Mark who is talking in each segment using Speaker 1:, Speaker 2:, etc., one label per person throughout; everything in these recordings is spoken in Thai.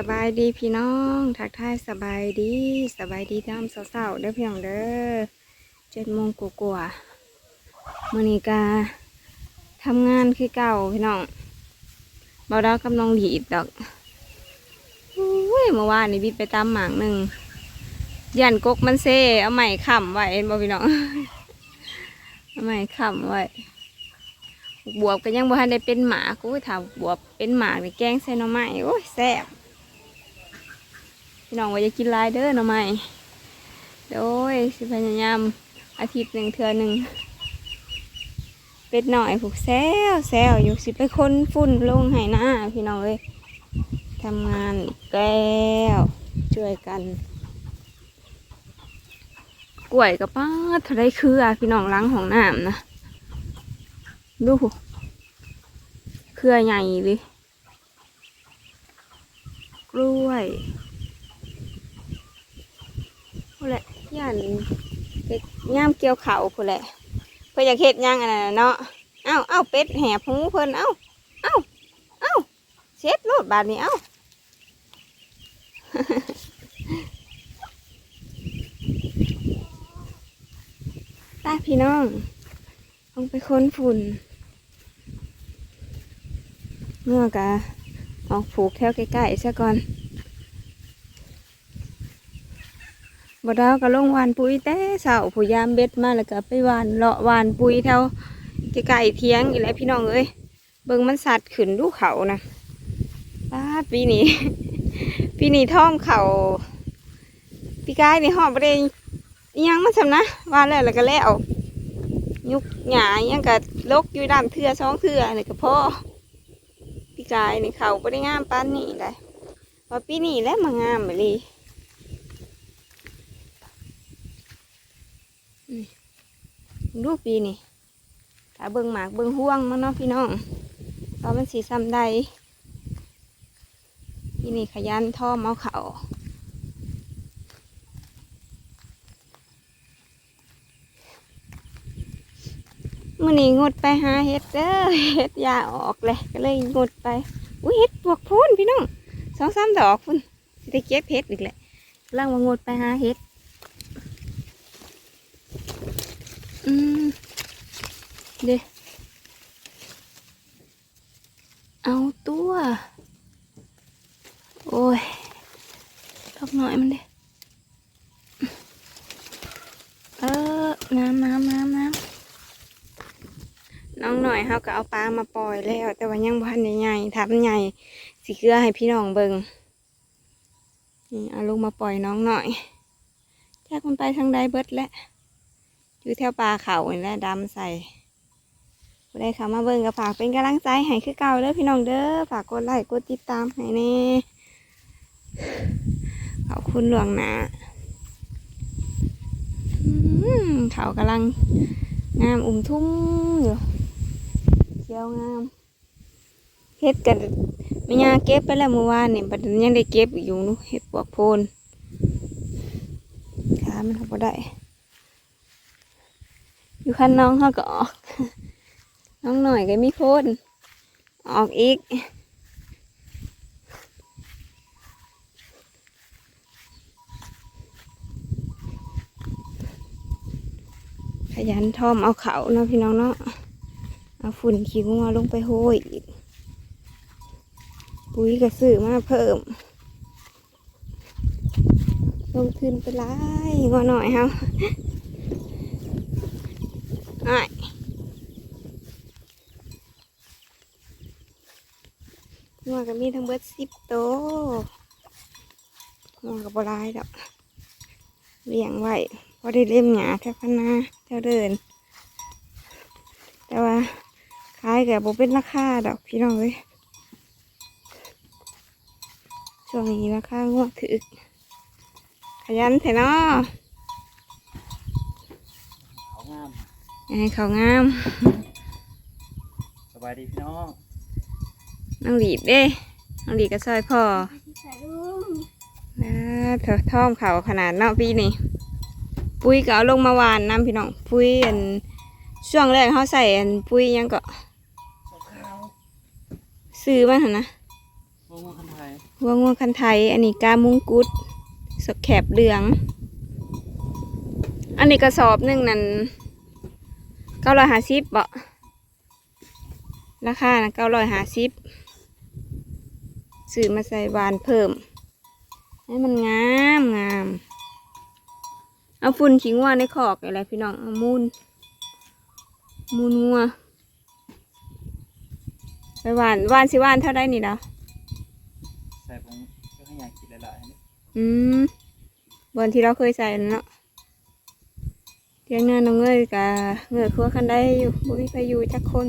Speaker 1: สบายดีพี่น้องทักทายสบายดีสบายดีท่ามเศร้าๆเด้อพี่น้องเด้อเจ็ดโมงกว่าๆมื่อนี้กาทำงานคือเก่าพี่น้องเบาดาวกำลังหลีดดอกอุ้ยเมื่อวานนี่บิดไปตามหมางหนึ่งยันกกมันเซ่เอาใหม่ขำไว้เห็นบ่พี่น้องเอาใหม่ขำไว้บวบก็ยังบ่ทันได้เป็นหมากูถามบวบเป็นหมาในแกงใส่หน่อไม้โอ้ยแซ่บ พี่น้องว่าจะกินลายเด้อหน่อไม้โอ้ยสิพยายามอาทิตย์หนึ่งเทือหนึ่งเป็ดหน่อยผูกแซวแซวอยู่สิไปคนฝุ่นลงให้หน้าพี่น้องเอ้ยทำงานอีกแล้วช่วยกัน กล้วยกับป้าดเท่าไรคือพี่น้องล้างของน้ำนะดูเครือใหญ่เลยกล้วย พู้นแหละย่านเฮ็ดย่ามเกี่ยวเขาพู้นแหละ เพื่ออยากเฮ็ดย่างอันนั้นน่ะเนาะเอ้าเอ้าเป็ดแหบหูเพิ่นเอ้าเอ้าเอ้าเช็ดโลดบาดนี้เอ้า ตาพี่น้องลงไปค้นฝุ่นเมื่อกะออกผูกแถวใกล้ๆซะก่อน บ่ดาวก็ลงหวานปุ๋ยแต่เสาผู้ยามเบ็ดมาแล้วก็ไปหวานเลาะหวานปุ๋ยแถวใกล้ๆเทียงอีกแล้วพี่น้องเอ้ยเบิ่งมันสัตว์ขึ้นดูเขานะป้าปีนี้ปีนี้ท่อมเขาปีกายนี่หอบบ่ได้ยังมันสำนะวานแล้วแล้วก็แล้วยุกหยายังกับลกอยู่ดำเทือสองเทือนี่ก็พอพี่กายนี่เขาไม่ได้งามปานนี่ได้ว่าปีนี้แล้วมางามไปเลย ดูปีนี่ถ้าเบิ่งหมากเบิ่งห่วงมันเนาะพี่น้องตอนมันสีซ้ำใดปีนี้ขยันท่อมเอาเขามื่อนี้งดไปหาเห็ดเด้อเห็ดยาออกเลยก็เลยงดไปอุ้ยเห็ดปวกพูนพี่น้องสองสามดอกพุ่นสิได้เก็บเห็ดอีกแหละกำลังมางดไปหาเห็ด อืมเด้เอาตัว โอ้ยทอกหน่อยมันเด้เออน้ำน้ำน้ำน้ำน้องหน่อยเขาก็เอาปลามาปล่อยแล้ว แต่ว่ายังพันใหญ่ๆทับใหญ่สีเกลือให้พี่น้องเบิงนี่เอาลูกมาปล่อยน้องหน่อยจกมันไปทางใดเบิดแล้ว อยู่แถวปลาเขานี่แหละดำใส่ผู้ใดเข้ามาเบิงก็ฝากเป็นกำลังใจให้คือเก่าเด้อพี่น้องเด้อฝากกดไลค์กดติดตามให้แน่ขอบคุณหลวงนะเขากำลังงามอุ่มทุ่มอยู่เขียวงามเฮ็ดกันไม่ยาเก็บไปแล้วเมื่อวานเนี่บัดนี้ยังได้เก็บอยู่นู้เฮ็ดปวกโพนขามันทำบ่ได้ อยู่คันน้องเขาก็ออก น้องหน่อยก็มีโพนออกอีกขยันทอมเอาเขาเนาะพี่น้องเนาะเอาฝุ่นขี้งัวลงไปโห้ยอีก ปุ๋ยก็ซื้อมาเพิ่ม ลงทุนไปหลายงัวหน่อยเฮาอ้ายงัวก็ มีทั้งเบิดสิบโตวงัวกับบหลายดอกเลี้ยงไว้พอได้เล่มหยาแถวพันนาแถวเดิน แต่ว่าขายแก่บเป็นราคาดอกพี่น้องเลยช่วงนี้ราคางวดถึก ขยันแท้เนาะ
Speaker 2: เขางาม
Speaker 1: อยากให้เขางาม
Speaker 2: สบายดีพี่น้อง
Speaker 1: น้องหลีดเด้น้องหลีดก็ซอยพ่อนะเถอะท่อมเขาขนาดเนาะปีนี้ปุ้ยก็เอาลงมาหวานน้ำพี่น้องปุ้ยอันช่วงแรกเขาใส่อันปุ้ยหยังก็
Speaker 2: สาวขาว
Speaker 1: ซื้อมาหั่นนะ
Speaker 2: โมโมคันไทย
Speaker 1: หัวงัวคันไทย อันนี้กามุงกุดสกแคบเหลือง อันนี้กระสอบหนึ่งนั่นเก้าร้อยห้าสิบบ่ราคานะเก้าร้อยห้าสิบ ซื้อมาใส่บานเพิ่ม ให้มันงามงามเอาฝุ่นขี้งัวในขอกอะไรพี่น้องเอามูนมูนงัวไปหวานหวานสิหวานเท่าได้นี่เนาะ
Speaker 2: ใส่ผงก็ให้ยายกินหลายๆนี่
Speaker 1: อืมบอนที่เราเคยใส่นั่นเนาะเที่ยงหน้าน้องเงยกับเงยครัวคันได้อยู่บุ้ยไปอยู่จักคน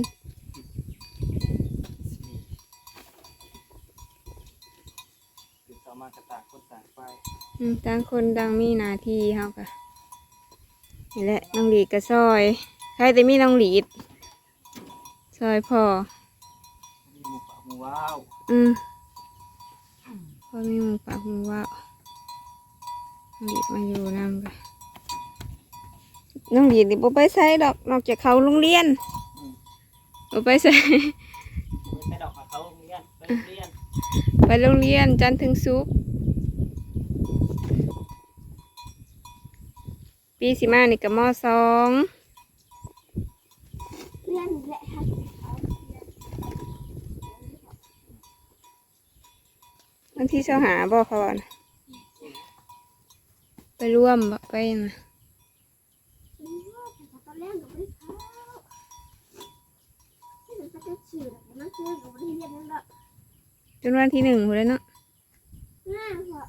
Speaker 2: ตื่นต่อมากระตากคนต่าง ไป
Speaker 1: อืมต่างคนต่างมีหน้าที่เฮากะนี่แหละน้องหลีดก็ซอย ใครแต่มีน้องหลีดซอยพอ
Speaker 2: มีหมูป่าหมูว้าว
Speaker 1: อืมพอมีหมูปากหมูว่าวน้องหลีดมาอยู่นำกันน้องหลีดนี่บ่ไปใส่ดอกนอกจากเขาโรงเรียน
Speaker 2: อืม
Speaker 1: บ่ไปใส่
Speaker 2: ไม่ไปดอกมาเขาโรงเรียนไปโรงเรียน
Speaker 1: ไปโรงเรียนจันทร์ถึงศุกร์ ปีสิมานี่กับมสอง
Speaker 3: เพื่อนแหละค่ะ
Speaker 1: วันที่เช้าหาบอกเขาว่านะไปร่วมบ่ไปนะ
Speaker 3: ตอนแรกหนูไม่ได้เข้าที่หนูจะชื่อแต่มันคือหนูไม่ได้เรียนนั่นแหละ
Speaker 1: จนวันที่หนึ่งหมดเลยเนาะ
Speaker 3: ง่ายกว่า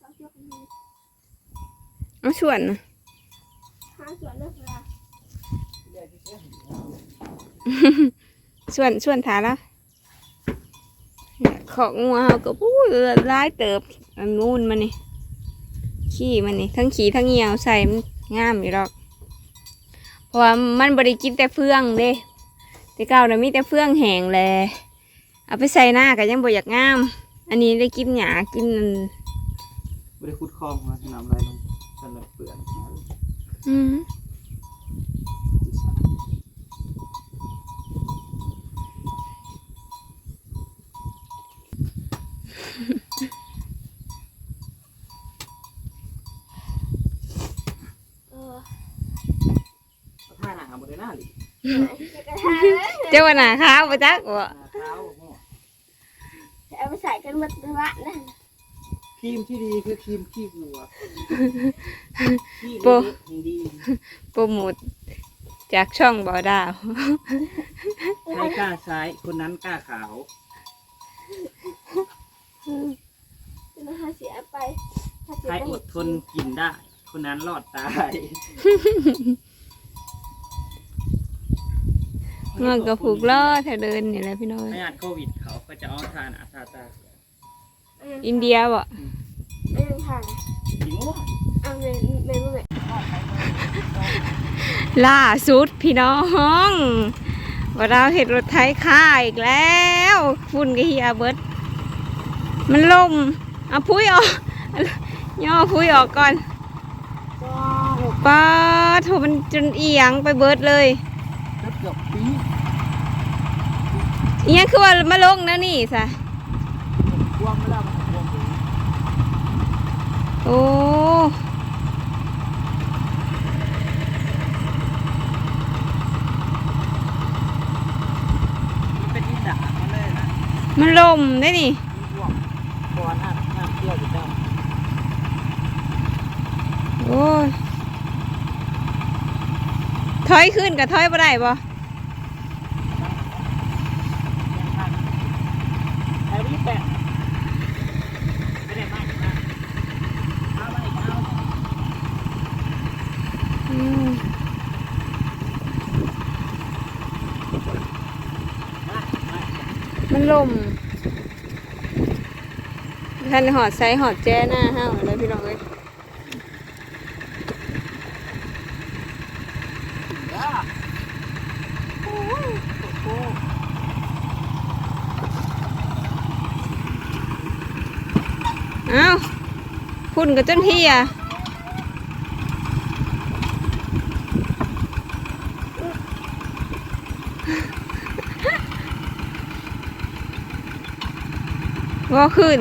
Speaker 3: สองชั่วโมง
Speaker 1: เอาส่วนนะ
Speaker 3: หาส่วนเลือกเวลา
Speaker 2: เรียกที่เชื่อ
Speaker 1: ส่วนส่วนฐานแล้วของงัวเขาก็พูดร้ายเติบอันนู้นมันนี่ขี้มันนี่ทั้งขี้ทั้งเหี่ยวใส่มันงามอยู่หรอก เพราะว่ามันบริกินแต่เฟืองเด้แต่เก่าน่ะมีแต่เฟืองแห้งแลยเอาไปใส่หน้าก็ยังบ่อยากงาม อันนี้ได้กินหยากินอัน
Speaker 2: ไม่ได้ขุดคลองมาน้ำลายลงกันเลยเปลือน
Speaker 1: อืม
Speaker 3: เออ
Speaker 2: ท่าหนังบนหน้าหรือ
Speaker 3: จะกระทาเลย
Speaker 1: เจ้าว่าหนาขาวปะจักวะ
Speaker 2: เท้าหัว
Speaker 3: เอาไปใส่กันหมดเลยว่านั่น
Speaker 2: ค รีมที่ดีคือครีมขี้วัวขี้
Speaker 1: โป
Speaker 2: เล็กๆดี
Speaker 1: โปรโมทจากช่องบ่อดาว
Speaker 2: ใครกล้าใช้คนนั้นกล้าขาว
Speaker 3: จะมาหาเสียไปถ้าเสี
Speaker 2: ใค
Speaker 3: ย
Speaker 2: ร
Speaker 3: ไป
Speaker 2: อดทนกินได้ คนนั้นรอดตาย
Speaker 1: มันก็ผูกล้อแถวเดินนี่แหละพี่น้อย
Speaker 2: พยาธิโควิดเขาก็จะเอาทานอาทาตา
Speaker 1: อินเดียบ่
Speaker 3: ไม่ต้องทาง
Speaker 2: สีม่วง
Speaker 3: เอาเลยเลยเลย
Speaker 1: ล่าสุดพี่น้องบ่อดาวเห็ดรถไถค่าอีกแล้วฝุ่นกระเฮียเบิดมันล่มเอาพุ้ยออกย่อพุ้ยออกก่อนป้าโถมันจนเอียงไปเบิดเลย
Speaker 2: เกือบปี
Speaker 1: เอียงคือว่ามาลงนะนี่ซะ
Speaker 2: ท่วมไม่ได้มันท่วมปี
Speaker 1: โอ้
Speaker 2: มันล
Speaker 1: มได้นี่
Speaker 2: มีท่วมเพราะว่าน้ำน้ำเที่ยวอยู่แล้ว
Speaker 1: โอ้ยถอยขึ้นกับถอยบ่ได้บ่
Speaker 2: ไอ้วิ่งแปะไม่ได้มากนะเอามาอีกเอา
Speaker 1: อืม
Speaker 2: มามา
Speaker 1: มัน ลมท่านหอดใส่หอดแจ้หน้าห้าวเลยพี่น้องเอ้ย
Speaker 2: อ้ยโอ้โห
Speaker 1: เอ้าคุณกับจนเฮีย ว่ขึ้น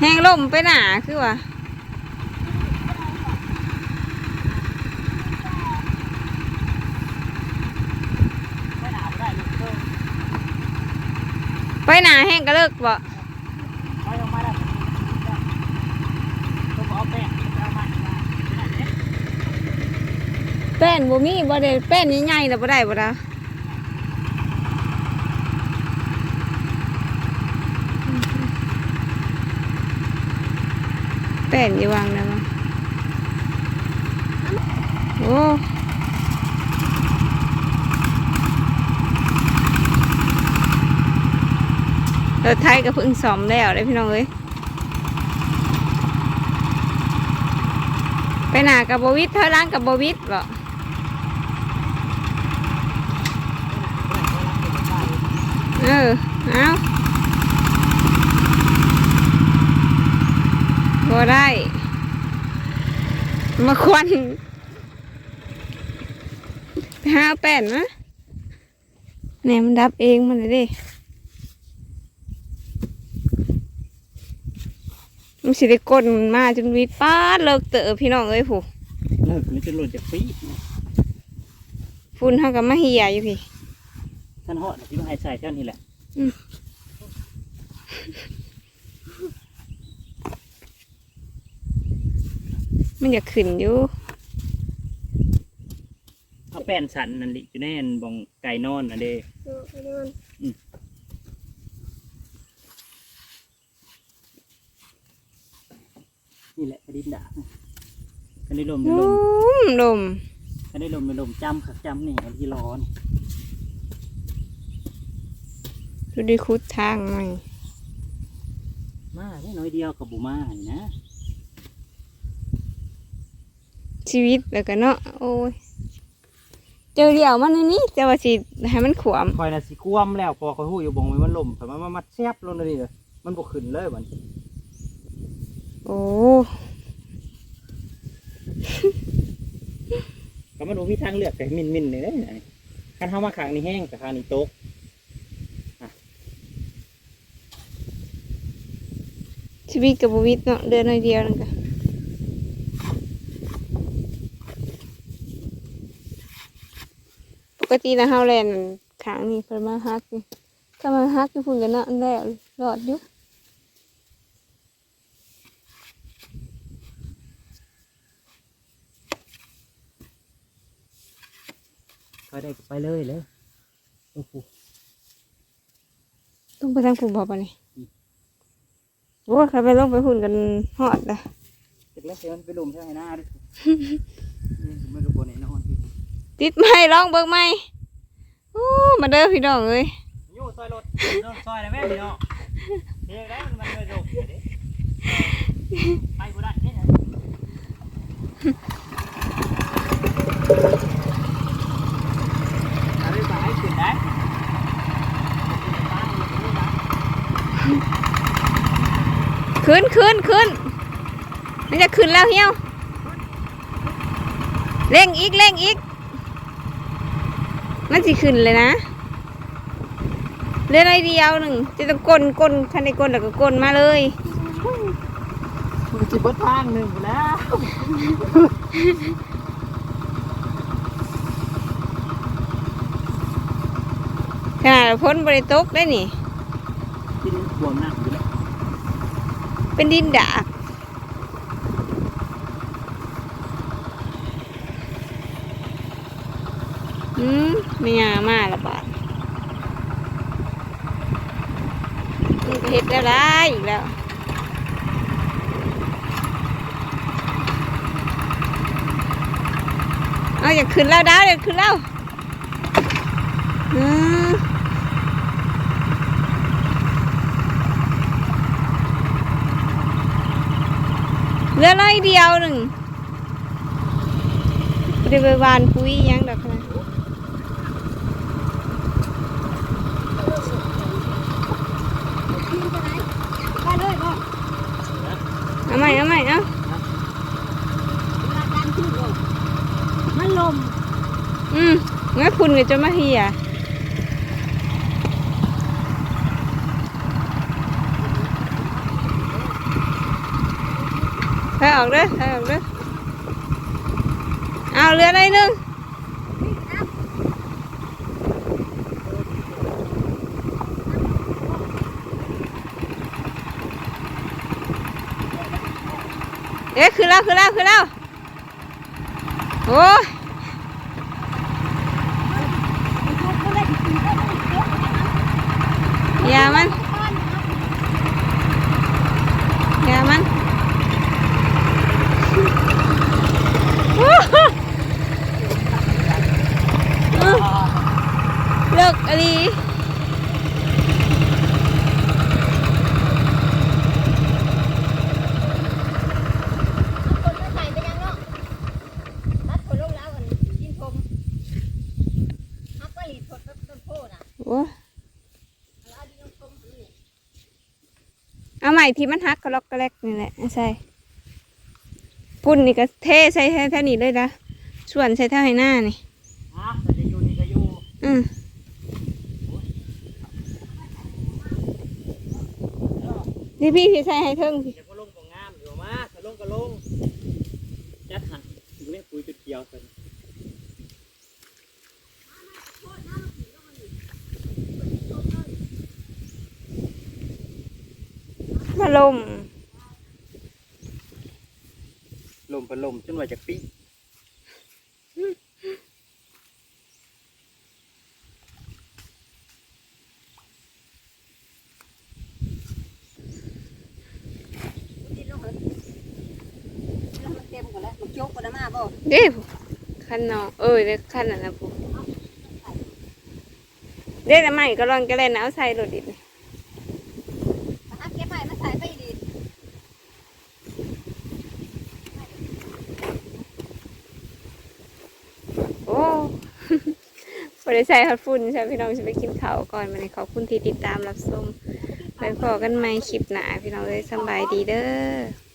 Speaker 1: แห้งล่มไปหนาคือว่า
Speaker 2: ไป
Speaker 1: หนาแห้งก็เลิกบ่
Speaker 2: แป้
Speaker 1: นบ่มีบ่ได้แป้นใหญ่ๆแล้วบ่ได้บ่ดา แป้นอยู่วางได้บ่โอ้รถไทยก็เพิ่งซ่อมแล้วเด้พี่น้องเอ้ยไปหนากับบวิทเท่าร้านกับบวิทบ่เออ เอา บ่ได้ มาควันไปหาเอาแป้นนะเนี่ยมันดับเองมันเลยดิมันสิได้กดมันมาจนวิดป้าดเลิกเตอะพี่น้องเอ้ยผู้
Speaker 2: เลิกมันจะหล่นจากปี
Speaker 1: ฝุ่นเท่ากับมาเหียอยู่พี่
Speaker 2: ท่านเหาะที่มาให้ใส่เท่านี้แหละ
Speaker 1: มันอยากขึ้นอยู่
Speaker 2: เอาแป้นสันนั่นดิอยู่ในอันบองไก่นอนน่ะเด้
Speaker 3: ดูไปดูมัน
Speaker 2: นี่แหละกระดิ่งด่าอันนี้ลม
Speaker 1: ล
Speaker 2: ลม
Speaker 1: มลม
Speaker 2: อันนี้ลมลมจำขักจำนี่อันที่ร้อน
Speaker 1: ดูดิคุดทางหน่อย
Speaker 2: มาแค่น้อยเดียวกับบุมานี่นะ
Speaker 1: ชีวิตแล้วก็เนาะโอ้ยเจอเดี่ยวมันในนี้แต่ว่าสิให้มันขวาม
Speaker 2: คอยน่ะสิคว่ำแล้วพอคอยหู้อยู่บงไว้มันลมแต่มันมามัดแซบลงเลยเลยมันบกขึ้นเลยมัน
Speaker 1: โอ้
Speaker 2: ก็มันบ่มีทางเลือกแต่มินมินๆเลยนะคันเท้ามาขางนี่แห้งแต่ขางนี่ตก
Speaker 1: ชีวิตกับชีวิตเนาะเดือนหน่อยเดียวนั่นก็ กตินะเฮาแลนขางนี่เพิ่นมาฮักนี่ถ้ามาฮักอยู่พุ่นกันเนาะอันแล้วรอดอยู่
Speaker 2: คอยได้ก็ไปเลยเลยโอ้โห
Speaker 1: ต้องไปทางพุ่นบ่ปะนี่โอ้ยใครไปลงไปหุ่นกันฮอดละ
Speaker 2: เสร็จแล้วเดี๋ยวมันไปลุมใช่ไหมหน้าด้วยนี่มันก็บนแน่นอนพี่
Speaker 1: ติดไหม่ร้องเบิกไหม่โอ้มาเด้อพี่น้องเอ้ย
Speaker 2: อยู่ซอยรถรถซอยเลยแม่พี่น้องเฮ้ยได้มันมันเลยโดดเดี๋ยวดิไปกูได้เนี่ยเอาไปบ่ายขึ้นได้
Speaker 1: ขึ้นขึ้นขึ้นมันจะขึ้นแล้วเฮียวเร่งอีกเร่งอีก มันสิขึ้นเลยนะเรืออะไรเดียวหนึ่งจะต้องกลนกลนคันในกลนแล้วก็กลนมาเลย
Speaker 2: มันจะเบิดทางหนึ่งไปแล้ว
Speaker 1: ขนาดพ้นบริตกได้นี่
Speaker 2: ที่นี่บวมหนักอยู่แล้ว
Speaker 1: เป็นดินดากอืม ไม่ยามาละบาทมันก็เห็ดแล้วได้อีกแล้วเอาอย่าขึ้นแล้วดาวอย่าขึ้นแล้วอืมเหลือร้อยเดียวหนึ่งเดี๋ยวไปวานปุ๋ยยังดอกนะือจะมาเฮียให้ออกเด้อห้ออกเด้อเอาเรือได้นึงเอ๊ะคือแล้วคือแล้วคือแล้วโอ้ ที่มันฮักก็ล็อกก็แลกนี่แหละใช่ปุ่นนี่ก็เทใส่แท่นี้เลยนะส่วนใส่เท่าให้หน้านี่
Speaker 2: อะแต่จะอยู่นี่ก็อยู่
Speaker 1: อืมนี่พี่พี่ใส่ให้เทิงพี่
Speaker 2: เดี๋ยวก็ลงก็งามอยู่มาถ้าลงก็ลงจัดหันดูแม่ปุ๋ยจุดเกี่ยวกัน
Speaker 1: มาลม
Speaker 2: ลมพัดลมจนว่าจะปี
Speaker 3: ดินลงเลยแล้วมันเต็มก่อนแล้วมันโจกก่อนมาบ่
Speaker 1: เด้คันนองเอ้ยเด้คันนั่นนะปุ๊เด้แต่ใหม่ก็ลองก็เล่นนะเอาใส่รถดิบนี่
Speaker 3: ฮักเก็บใหม่มาใส่ไปดิน
Speaker 1: โอ้ บริใส่ฮอตฝุ่นใช่พี่น้องจะไปกินข้าวก่อนมาเลยขอบคุณที่ติดตามรับชมไปพอกันใหม่คลิปหนาพี่น้องเลยสบายดีเด้อ